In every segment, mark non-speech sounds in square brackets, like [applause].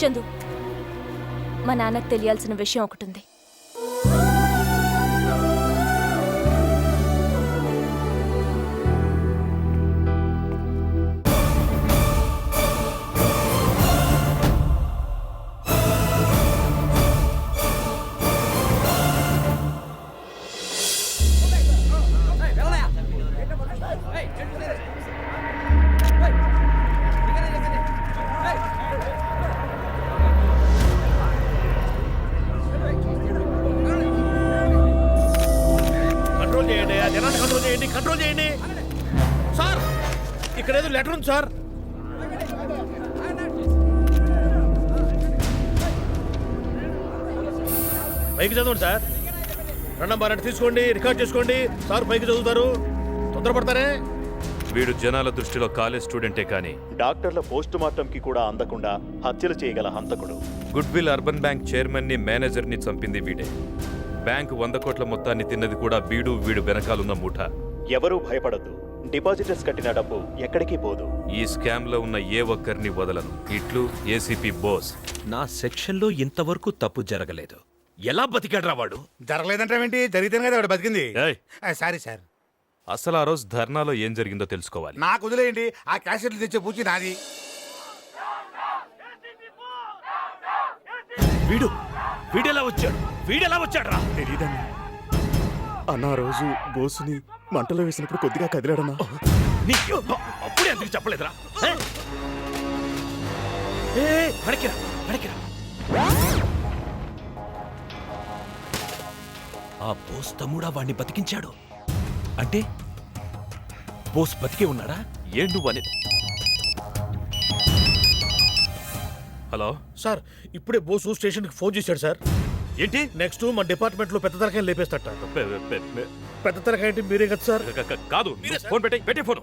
చందు మా నాన్నకు తెలియాల్సిన విషయం ఒకటి ఉంది చేయండి. సార్ ఇక్కడ ఏదో లెటర్ ఉంది సార్. పైకి చదవండి సార్. రెండు నంబర్ తీసుకోండి రికార్డ్ చేసుకోండి. సార్ పైకి చదువుతారు. తొందరపడతారే. వీడు జనాల దృష్టిలో కాలేజ్ స్టూడెంటే కానీ. డాక్టర్ల పోస్ట్ మార్టంకి కూడా అందకుండా హత్యలు చేయగల హంతకుడు. గుడ్ విల్ అర్బన్ బ్యాంక్ చైర్మన్ని మేనేజర్ని చంపింది వీడే. బ్యాంక్ వంద కోట్ల మొత్తాన్ని తిన్నది కూడా వీడు వీడు వెనకాలన్న ముఠ ఎవరూ భయపడద్దు. డిపాజిటర్స్ కట్టిన డబ్బు ఎక్కడికి పోదు. ఈ స్కామ్లో ఉన్న ఏ ఒక్కరిని వదలను. ఇట్లు ఏసీపీ బోస్. నా సెక్షన్లో ఇంతవరకు తప్పు జరగలేదు. ఎలా బతికాడ్రా వాడు? జరగలేదంటావేంటి? జరిగితేనే కదా ఆవిడ బతికింది. ఏయ్, ఆ, సారీ సార్. అసలు ఆ రోజు ధర్నాలో ఏం జరిగిందో తెలుసుకోవాలి. నాకు వదిలేయండి. ఆ క్యాసెట్లు తెచ్చే పూచి నాది. వీడు వీడెలా వచ్చాడు? వీడెలా వచ్చాడ్రా? తెలీదన్నా అన్న ఆ రోజు బోసుని మంటలో వేసినప్పుడు కొద్దిగా కదిలాడన్నా. నీకు అప్పుడే ఎందుకు చెప్పలేదురా. ఏ? ఏ వెనక్కిరా వెనక్కిరా ఆ బోస్ తమ్ముడా వాణ్ణి బతికించాడు. అంటే బోస్ బతికే ఉన్నాడా? ఏం నువ్వని హలో? సార్ ఇప్పుడే బోసు స్టేషన్కి ఫోన్ చేశాడు సార్. ఏంటి? నెక్స్ట్ మా డిపార్ట్మెంట్లో పెద్ద తరకాయ లేపేస్తట. పె- పె- పె- పెద్ద తరకాయ అంటే మీరే కదా సార్? కాదు ఫోన్ పెట్టే పెట్టే ఫోన్.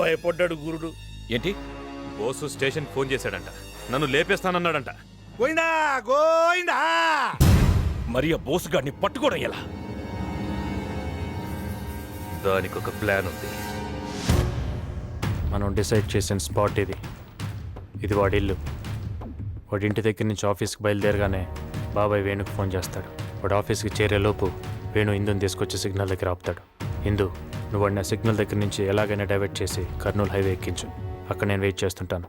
భయపడ్డాడు గురుడు. ఏంటి? బోసు స్టేషన్ ఫోన్ చేశాడంట. నన్ను లేపేస్తానన్నాడంట. గోయిందా? గోయిందా? మరి ఆ బోస్ గాడిని పట్టుకోవడం ఎలా? దానికి ఒక ప్లాన్ ఉంది. మనం డిసైడ్ చేసిన స్పాట్ ఇది. ఇది వాడి ఇల్లు వాడి ఇంటి దగ్గర నుంచి ఆఫీస్కి బయలుదేరగానే బాబాయ్ వేణుకు ఫోన్ చేస్తాడు. వాడు ఆఫీస్కి చేరేలోపు వేణు ఇందుని తీసుకొచ్చి సిగ్నల్ దగ్గర ఆపుతాడు. ఇందు నువ్వు వాడిని ఆ సిగ్నల్ దగ్గర నుంచి ఎలాగైనా డైవర్ట్ చేసి కర్నూలు హైవే ఎక్కించు. అక్కడ నేను వెయిట్ చేస్తుంటాను.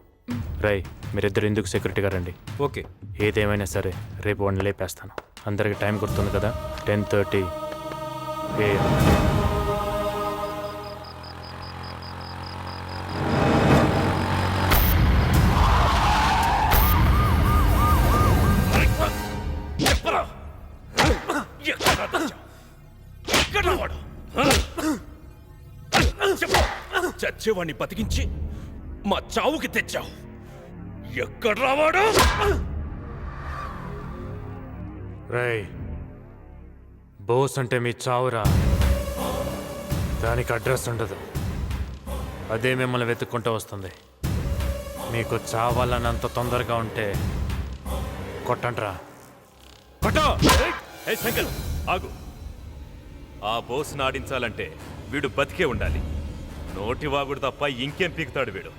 రై మీరిద్దరు ఇందుకు సెక్యూరిటీగా రండి. ఓకే. ఏదేమైనా సరే రేపు వాడిని లేపేస్తాను. అందరికి టైం గుర్తుంది కదా? Ten thirty A. ఎక్కడ ఎక్కడ వాడు చెప్పు చచ్చేవాణ్ణి బతికించి మా చావుకి తెచ్చావు. ఎక్కడ రావాడు? రేయ్ బోస్ అంటే మీ చావురా. దానికి అడ్రస్ ఉండదు. అదే మిమ్మల్ని వెతుక్కుంటూ వస్తుంది. మీకు చావాలన్నంత తొందరగా ఉంటే కొట్టండ్రా. కొట్ట! హే శంకర్ ఆగు. ఆ బోస్ని ఆడించాలంటే వీడు బతికే ఉండాలి. నోటి వాగుడు తప్ప ఇంకేం పీకుతాడు వీడు?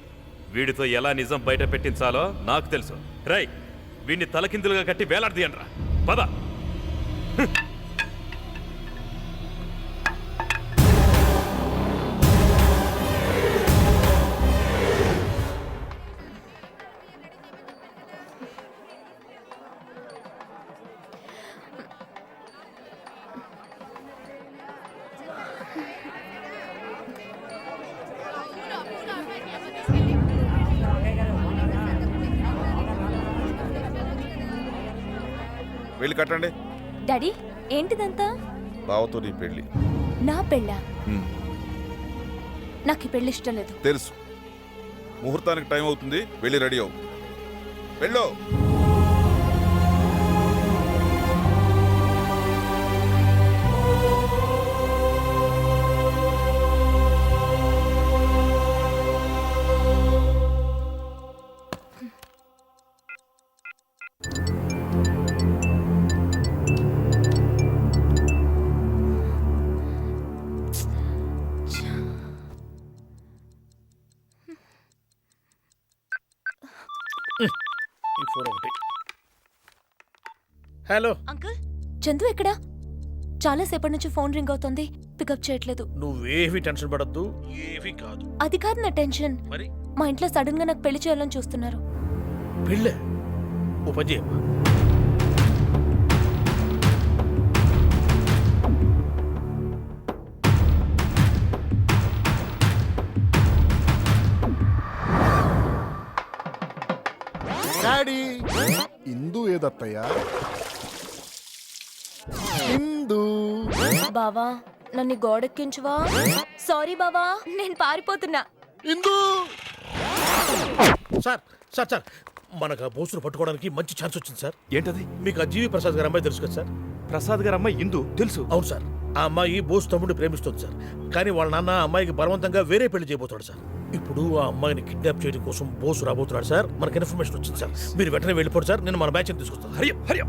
వీడితో ఎలా నిజం బయట పెట్టించాలో నాకు తెలుసు. రై వీడిని తలకిందులుగా కట్టి వేలాడదీయండ్రా. పద. వెళ్ళి కట్టండి. డాడీ ఏంటిదంతా? బావతో నీ పెళ్ళి నా పెళ్ళా. నాకు ఈ పెళ్ళి ఇష్టం లేదు. తెలుసు. ముహూర్తానికి టైం అవుతుంది వెళ్ళి రెడీ అవు వెళ్ళు. హలో అంకుల్ చందు ఎక్కడా? చాలా సేపటి నుంచి ఫోన్ రింగ్ అవుతుంది. పికప్ చేయట్లేదు. నువ్వేవి టెన్షన్ పడద్దు. ఏవి కాదు. అది కాదు నా టెన్షన్. మరి? మా ఇంట్లో సడన్గా నాకు పెళ్ళి చేయాలని చూస్తున్నారు. పెళ్ళే? ఓ పని చేయమ్మా. ఇందు ఏదత్తయ్యా? ఇందు బావా నన్ను గోడెక్కించువా? సారీ బావా నేను పారిపోతున్నా. ఇందు సార్ సార్ సార్ మనకు ఆ బోసును పట్టుకోవడానికి మంచి ఛాన్స్ వచ్చింది సార్. ఏంటది? మీకు ఆ జీవి ప్రసాద్ గారు అమ్మాయి తెలుసు కదా సార్? ప్రసాద్ గారు అమ్మాయి ఇందు తెలుసు. అవును సార్. ఆ అమ్మాయి బోస్ తమ్ముడిని ప్రేమిస్తుంది సార్. కానీ వాళ్ళ నాన్న ఆ అమ్మాయికి బలవంతంగా వేరే పెళ్ళి చేయబోతాడు సార్. ఇప్పుడు ఆ అమ్మాయిని కిడ్నాప్ చేయడం కోసం బోసు రాబోతున్నాడు సార్. మనకి ఇన్ఫర్మేషన్ వచ్చింది సార్. మీరు వెంటనే వెళ్ళిపోండి సార్. నేను మన బ్యాచ్ తీసుకొస్తాను. హరి హరి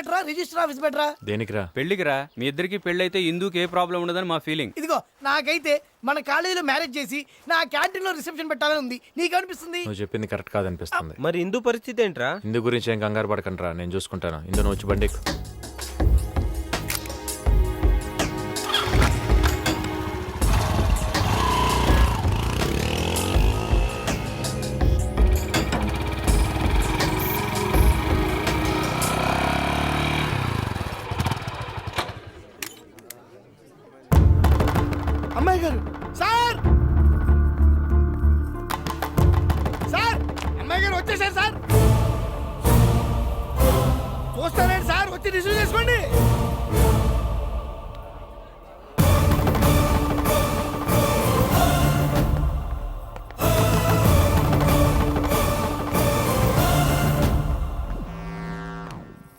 బెటరా? రిజిస్టర్ ఆఫీస్ బెటరా? దేనికిరా? పెళ్ళికిరా మీ ఇద్దరికి పెళ్ళైతే ఇందుకు ఏ ప్రాబ్లం ఉండదని మా ఫీలింగ్. ఇదిగో నాకైతే మన కాలేజీలో మ్యారేజ్ చేసి నా క్యాంటీన్లో రిసెప్షన్ పెట్టాలని ఉంది. నీకనిపిస్తుంది నువ్వు చెప్పింది కరెక్ట్ కాదనిపిస్తుంది. మరి ఇందు పరిస్థితి ఏంట్రా? ఇందు గురించి ఏం కంగారు పడకండిరా. నేను చూసుకుంటాను. ఇందు నువ్వు వచ్చి బండి ఎక్కు.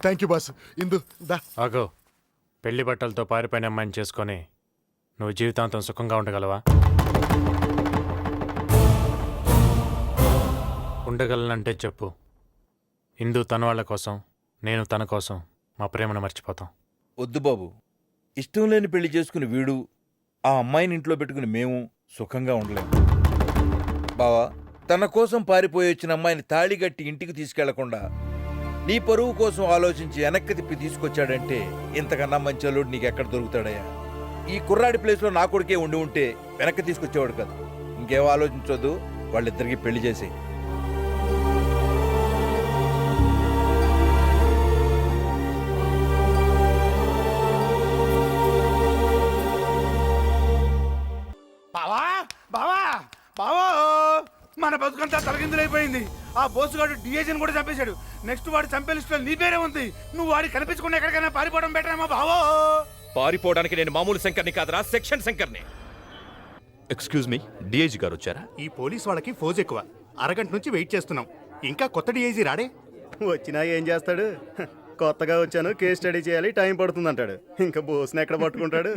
థ్యాంక్ యూ బాస్ ఇందు దా. ఆగో. పెళ్ళి బట్టలతో పారిపోయిన అమ్మాయిని చేసుకొని నువ్వు జీవితాంతం సుఖంగా ఉండగలవా? ఉండగలనంటే చెప్పు. ఇందు తన వాళ్ళ కోసం నేను తన కోసం మా ప్రేమను మర్చిపోతాం. వద్దు బాబు. ఇష్టం లేని పెళ్ళి చేసుకుని వీడు ఆ అమ్మాయిని ఇంట్లో పెట్టుకుని మేము సుఖంగా ఉండలేము బావా తన కోసం పారిపోయి వచ్చిన అమ్మాయిని తాళి కట్టి ఇంటికి తీసుకెళ్ళకుండా నీ పరువు కోసం ఆలోచించి వెనక్కి తిప్పి తీసుకొచ్చాడంటే ఇంతకన్నా మంచి అల్లుడు నీకు ఎక్కడ దొరుకుతాడయ్యా? ఈ కుర్రాడి ప్లేస్లో నా కొడుకే ఉండి ఉంటే వెనక్కి తీసుకొచ్చేవాడు కదా. ఇంకేం ఆలోచించొద్దు వాళ్ళిద్దరికి పెళ్ళి చేసేయి. బావా బావా బావా! మన బతుకంతా తలకిందులైపోయింది. ఆ బోసుగాడు డిఏజన్ కూడా చంపేశాడు. నెక్స్ట్ వాడు చంపే లిస్టులో నీ పేరే ఉంది. నువ్వు వాడి కనిపించకుండా ఎక్కడికైనా పారిపోవడం బెటర్ ఏమో బావో? పారిపోవడానికి నేను మామూలు శంకర్ని కాదురా సెక్షన్ శంకర్ని. ఎక్స్క్యూజ్ మీ డిఐజీ గారు వచ్చారా? ఈ పోలీస్ వాళ్ళకి ఫోజ్ ఎక్కువ. అరగంట నుంచి వెయిట్ చేస్తున్నాం. ఇంకా కొత్త డిఐజీ రాడే? వచ్చినా ఏం చేస్తాడు? కొత్తగా వచ్చాను కేస్ స్టడీ చేయాలి టైం పడుతుంది అంటాడు ఇంకా బోస్ని ఎక్కడ పట్టుకుంటాడు?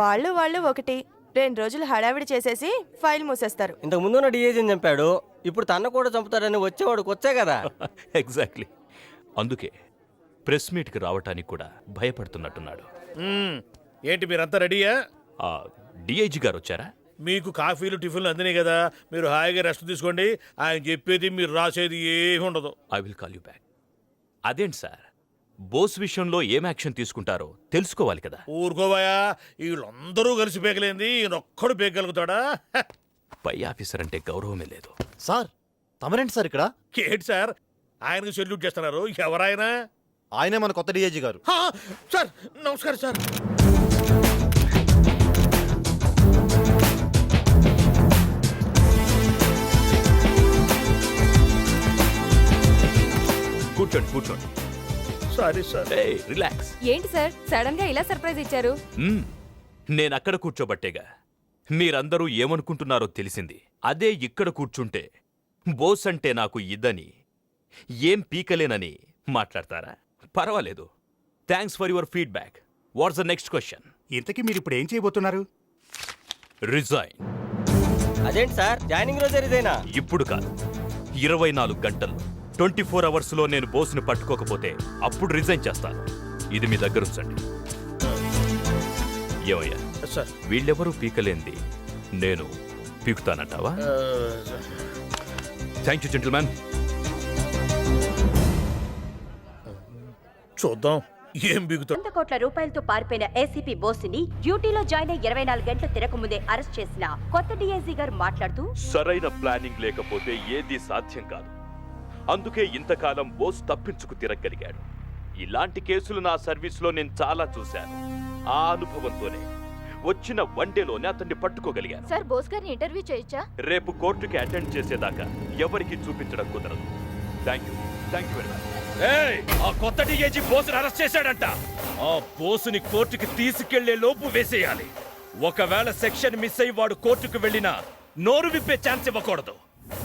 వాళ్ళు వాళ్ళు ఒకటి. రెండు రోజులు హడావిడి చేసేసి ఫైల్ మూసేస్తారు. ఇంతకు ముందున్న డిఏజీని చంపాడు ఇప్పుడు తన కూడా చంపుతాడని వచ్చేవాడు వచ్చే కదా. [laughs] ఎగ్జాక్ట్లీ అందుకే ప్రెస్ మీట్కి రావటానికి కూడా భయపడుతున్నట్టున్నాడు. మ్మ్. ఏంటి మీరంతా రెడీయా? ఆ డిఐజీ గారు వచ్చారా? మీకు కాఫీలు టిఫిన్లు అందినాయి కదా. మీరు హాయిగా రెస్ట్ తీసుకోండి. ఆయన చెప్పేది మీరు రాసేది ఏమి ఉండదు I will call you back అదేంటి సార్? బోస్ విషయంలో ఏం యాక్షన్ తీసుకుంటారో తెలుసుకోవాలి కదా. ఊరుకోవాయా? వీళ్ళందరూ కలిసి పేకలేంది ఈయనొక్కడు పేకగలుగుతాడా? హ! పై ఆఫీసర్ అంటే గౌరవమే లేదు. సార్ తమరేంటి సార్ ఇక్కడ? ఏంటి సార్? ఆయనకు సెల్యూట్ చేస్తున్నారు ఎవరాయన? ఆయనే మన కొత్త డిఐజీ గారు. హా, సార్ నమస్కారం సార్. కూర్చోండి కూర్చోండి. సారీ సార్ రిలాక్స్ ఏంటి సార్? సడన్గా ఇలా సర్ప్రైజ్ ఇచ్చారు. నేను అక్కడ కూర్చోబట్టేగా. మీరందరూ ఏమనుకుంటున్నారో తెలిసింది. అదే ఇక్కడ కూర్చుంటే బోస్ అంటే నాకు ఇద్దని ఏం పీకలేనని మాట్లాడతారా? పర్వాలేదు. Thanks for your feedback what's the next question ఇంతకీ మీరు ఇప్పుడు ఏం చేయబోతున్నారు? రిజైన్ అదేంటి సార్? జాయినింగ్ రోజే ఇదేనా ఇప్పుడు కాదు. ఇరవై నాలుగు గంటల్లో ట్వంటీ ఫోర్ అవర్స్లో నేను బోస్ని పట్టుకోకపోతే అప్పుడు రిజైన్ చేస్తాను ఇది మీ దగ్గర ఉంచండి. ఏమయ్యా? సార్. వీళ్ళెవరూ పీకలేంది? నేను పీకుతానంటావా? థ్యాంక్ యూ జెంటిల్మెన్ చూద్దాం. ఏం బిగుతాడు వంద కోట్ల రూపాయలతో పారిపోయిన ఏసీపీ బోసిని డ్యూటీలో జాయిన్ అయ్యి ఇరవై నాలుగు గంటల తిరగముందే అరెస్ట్ చేసిన కొత్త డీఐజీ గారు మాట్లాడుతూ సరైన ప్లానింగ్ లేకపోతే ఏది సాధ్యం కాదు. అందుకే ఇంతకాలం బోస్ తప్పించుకు తిరగలిగాడు ఇలాంటి కేసులు నా సర్వీస్లో నేను చాలా చూశాను. ఆ అనుభవంతోనే వచ్చిన వన్డేలోనే అతన్ని పట్టుకోగలిగాను. సార్ బోస్ గారిని ఇంటర్వ్యూ చేయొచ్చా రేపు కోర్టుకి అటెండ్ చేసేదాకా ఎవరికి చూపించడం కుదరదు. Thank you thank you very much ఆ కొత్త డిఏజీ బోసుని అరెస్ట్ చేశాడంట. ఆ బోసుని కోర్టుకి తీసుకెళ్ళే లోపు వేసేయాలి. ఒకవేళ సెక్షన్ మిస్ అయ్యి వాడు కోర్టుకు వెళ్ళినా నోరు విప్పే ఛాన్స్ ఇవ్వకూడదు.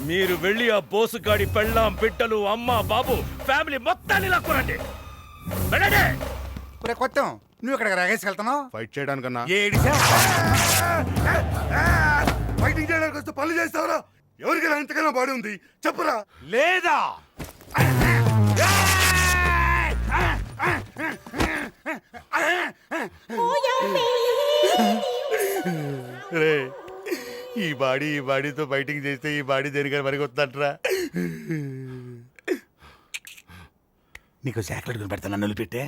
మీరు వెళ్ళి ఆ బోసు గాడి పెళ్ళాం బిడ్డలు అమ్మ బాబు ఫ్యామిలీ మొత్తాన్ని లాక్కురండి. వెళ్ళండి. కొత్త నువ్వు ఇక్కడ రాగేసుకెళ్తున్నావు ఫైట్ చేయడానికన్నా? ఏడిసా ఫైటింగ్ చేయడానికి వస్తే పనులు చేస్తావురా? ఎవరికైనా ఇంతకైనా బాడీ ఉంది. చెప్పురా. లేదా? రే ఈ బాడీ ఈ బాడీతో ఫైటింగ్ చేస్తే ఈ బాడీ దేనికైనా మరిగొస్తుందంటరా నీకు చాక్లెట్ కొని పెడతాను నన్ను పెట్టే